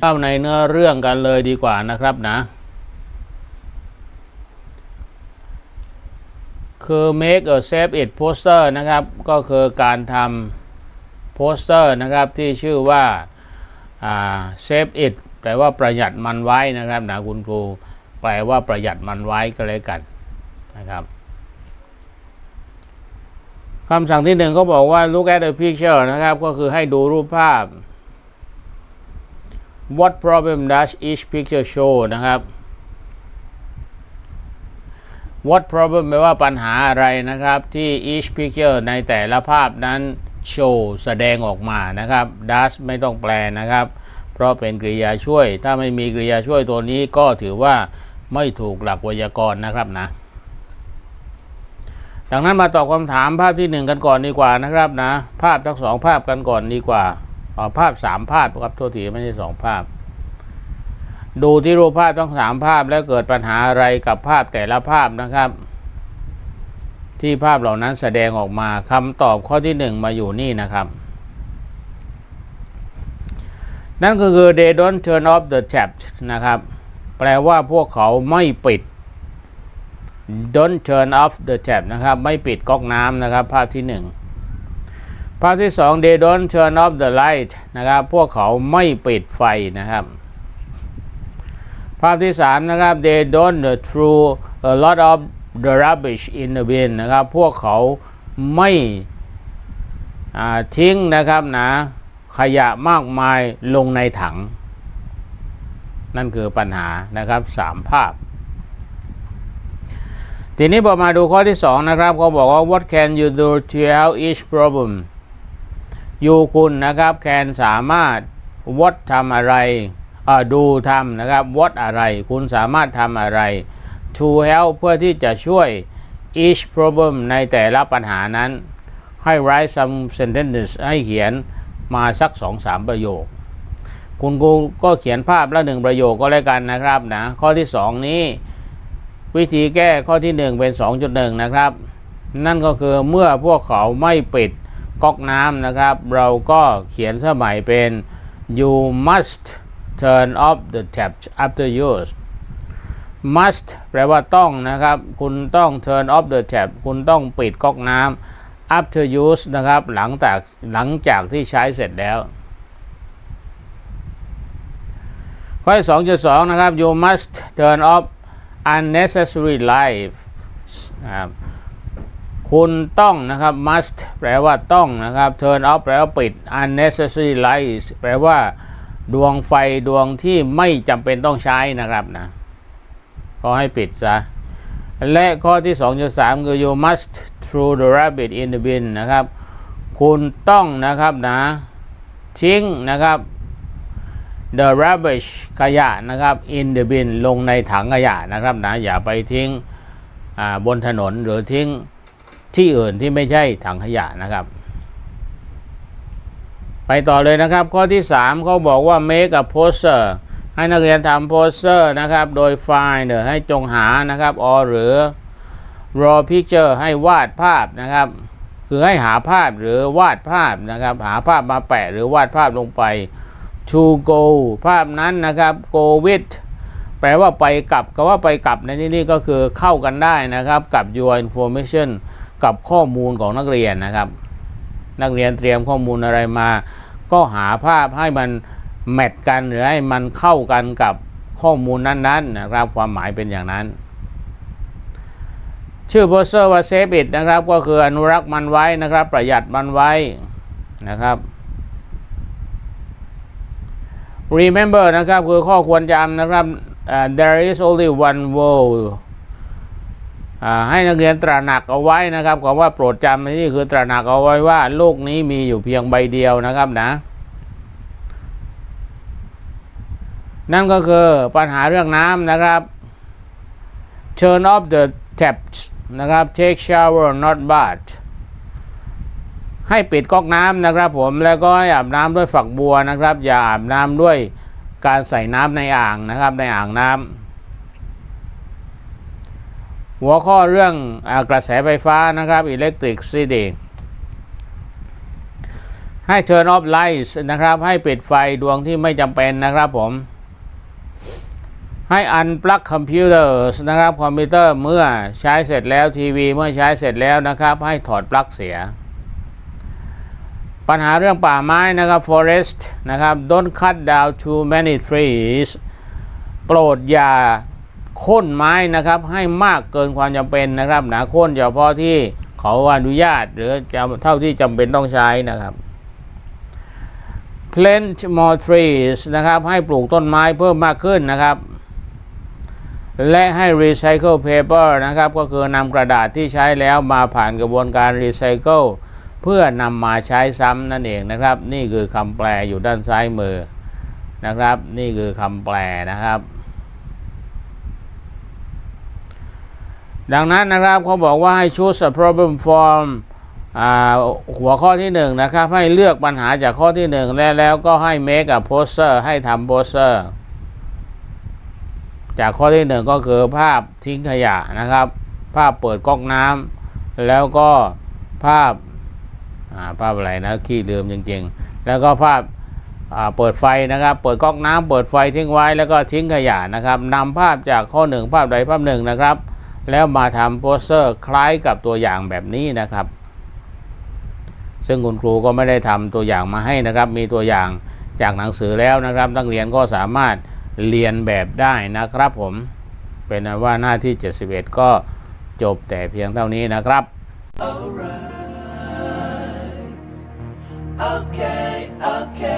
เข้าในเนื้อเรื่องกันเลยดีกว่านะครับนะ คือ make a save it poster นะครับ ก็คือการทำโปสเตอร์นะครับที่ชื่อว่าอ่า save it แปลว่าประหยัดมันไว้นะครับนะคุณครู แปลว่าประหยัดมันไว้ก็เลยกันนะครับ คำสั่งที่หนึ่งเขาบอกว่า look at the picture นะครับ ก็คือให้ดูรูปภาพ What problem does each picture show นะครับ What problem แปลว่าปัญหาอะไรนะครับ ที่ each picture ในแต่ละภาพนั้น show แสดงออกมานะครับ does ไม่ต้องแปลนะครับ เพราะเป็นกริยาช่วย ถ้าไม่มีกริยาช่วยตัวนี้ก็ถือว่าไม่ถูกหลักไวยากรณ์นะครับนะ ดังนั้นมาตอบคำถามภาพที่หนึ่งกันก่อนดีกว่านะครับนะ ภาพทั้งสองภาพกันก่อนดีกว่าอ๋อภาพสามภาพครับโทษทีไม่ใช่สองภาพ ดูที่รูปภาพทั้งสามภาพแล้วเกิดปัญหาอะไรกับภาพแต่ละภาพนะครับ ที่ภาพเหล่านั้นแสดงออกมาคำตอบข้อที่หนึ่งมาอยู่นี่นะครับ นั่นก็คือ they don't turn off the tap นะครับ แปลว่าพวกเขาไม่ปิด don't turn off the tap นะครับ ไม่ปิดก๊อกน้ำนะครับ ภาพที่หนึ่งภาพที่สอง they don't turn off the light นะครับ พวกเขาไม่ปิดไฟนะครับ ภาพที่สามนะครับ they don't throw a lot of the rubbish in the bin นะครับ พวกเขาไม่ทิ้งนะครับนะขยะมากมายลงในถัง นั่นคือปัญหานะครับสามภาพ ทีนี้พอมาดูข้อที่สองนะครับเขาบอกว่า what can you do to help each problem อยู่คุณนะครับแคนสามารถ what ทำอะไรดูทำนะครับ what อะไร คุณสามารถทำอะไร to help เพื่อที่จะช่วย each problem ในแต่ละปัญหานั้น ให้ write some sentences ให้เขียนมาสัก 2-3 ประโยค คุณครูก็เขียนภาพละหนึ่งประโยคก็แล้วกันนะครับนะ ข้อที่ 2 นี้ วิธีแก้ข้อที่ 1 เป็น 2.1 นะครับ นั่นก็คือเมื่อพวกเขาไม่ปิดก๊อกน้ำนะครับ เราก็เขียนสมัยเป็น you must turn off the tap after use must แปลว่าต้องนะครับ คุณต้อง turn off the tap คุณต้องปิดก๊อกน้ำ after use นะครับ หลังจากหลังจากที่ใช้เสร็จแล้ว ข้อสองจุดสองนะครับ you must turn off unnecessary lights นะครับคุณต้องนะครับ must แปลว่าต้องนะครับ turn off แปลว่าปิด unnecessary lights แปลว่า ดวงไฟดวงที่ไม่จำเป็นต้องใช้นะครับนะก็ให้ปิดซะ และข้อที่ 2.3 คือ you must throw the rabbit in the bin นะครับ คุณต้องนะครับนะ ทิ้งนะครับ the rubbish ขยะนะครับ in the bin ลงในถังขยะนะครับนะอย่าไปทิ้งบนถนนหรือทิ้งที่อื่นที่ไม่ใช่ถังขยะนะครับ ไปต่อเลยนะครับ ข้อที่ 3เขาบอกว่า make a poster ให้นักเรียนทำโปสเตอร์นะครับ โดย find ให้จงหานะครับ or หรือ raw picture ให้วาดภาพนะครับ คือให้หาภาพหรือวาดภาพนะครับ หาภาพมาแปะหรือวาดภาพลงไป to go ภาพนั้นนะครับ go with แปลว่าไปกลับก็ว่าไปกลับในที่นี้ก็คือเข้ากันได้นะครับกับ your information กับข้อมูลของนักเรียนนะครับ นักเรียนเตรียมข้อมูลอะไรมา ก็หาภาพให้มันแมทกันหรือให้มันเข้ากันกับข้อมูลนั้นๆนะครับความหมายเป็นอย่างนั้น ชื่อโพสเซอร์ว่าเซฟอิดนะครับ ก็คืออนุรักษ์มันไว้นะครับ ประหยัดมันไว้นะครับ remember นะครับคือข้อควรจำนะครับ uh, there is only one world ให้นักเรียนตระหนักเอาไว้นะครับคำว่าโปรดจำนี่คือตระหนักเอาไว้ว่าโลกนี้มีอยู่เพียงใบเดียวนะครับนะ นั่นก็คือปัญหาเรื่องน้ำนะครับ turn off the taps นะครับ take shower not bath ให้ปิดก๊อกน้ำนะครับผมแล้วก็อาบน้ำด้วยฝักบัวนะครับ อย่าอาบน้ำด้วยการใส่น้ำในอ่างนะครับในอ่างน้ำหัวข้อเรื่องอกระแสไฟฟ้านะครับ electricity ให้ turn off lights นะครับ ให้ปิดไฟดวงที่ไม่จำเป็นนะครับผมให้ unplug computers นะครับคอมพิวเตอร์เมื่อใช้เสร็จแล้วทีวีเมื่อใช้เสร็จแล้วนะครับ ให้ถอดปลั๊กเสีย ปัญหาเรื่องป่าไม้นะครับ forest นะครับ don't cut down too many trees โปรดอย่าโค่นไม้นะครับให้มากเกินความจำเป็นนะครับหนาโค่นเฉพาะที่เขาอนุญาต หรือจะเท่าที่จำเป็นต้องใช้นะครับ plant more trees นะครับให้ปลูกต้นไม้เพิ่มมากขึ้นนะครับ และให้ recycle paper นะครับก็คือนำกระดาษที่ใช้แล้วมาผ่านกระบวนการ recycle เพื่อนำมาใช้ซ้ำนั่นเองนะครับ นี่คือคำแปลอยู่ด้านซ้ายมือนะครับ นี่คือคำแปลนะครับ ดังนั้นนะครับเขาบอกว่าให้ choose a problem form หัวข้อที่หนึ่งนะครับ ให้เลือกปัญหาจากข้อที่หนึ่งแล้วแล้วก็ให้ make a poster ให้ทำ poster จากข้อที่หนึ่งก็คือภาพทิ้งขยะนะครับ ภาพเปิดก๊อกน้ำแล้วก็ภาพ ภาพอะไรนะขี้ลืมจริงๆ แล้วก็ภาพเปิดไฟนะครับ เปิดก๊อกน้ำเปิดไฟทิ้งไว้แล้วก็ทิ้งขยะนะครับนำภาพจากข้อหนึ่งภาพใดภาพหนึ่งนะครับ แล้วมาทำโปสเตอร์คล้ายกับตัวอย่างแบบนี้นะครับ ซึ่งคุณครูก็ไม่ได้ทำตัวอย่างมาให้นะครับ มีตัวอย่างจากหนังสือแล้วนะครับนักเรียนก็สามารถเรียนแบบได้นะครับผมเป็นนว่าหน้าที่ 71 ก็จบแต่เพียงเท่านี้นะครับ Okay.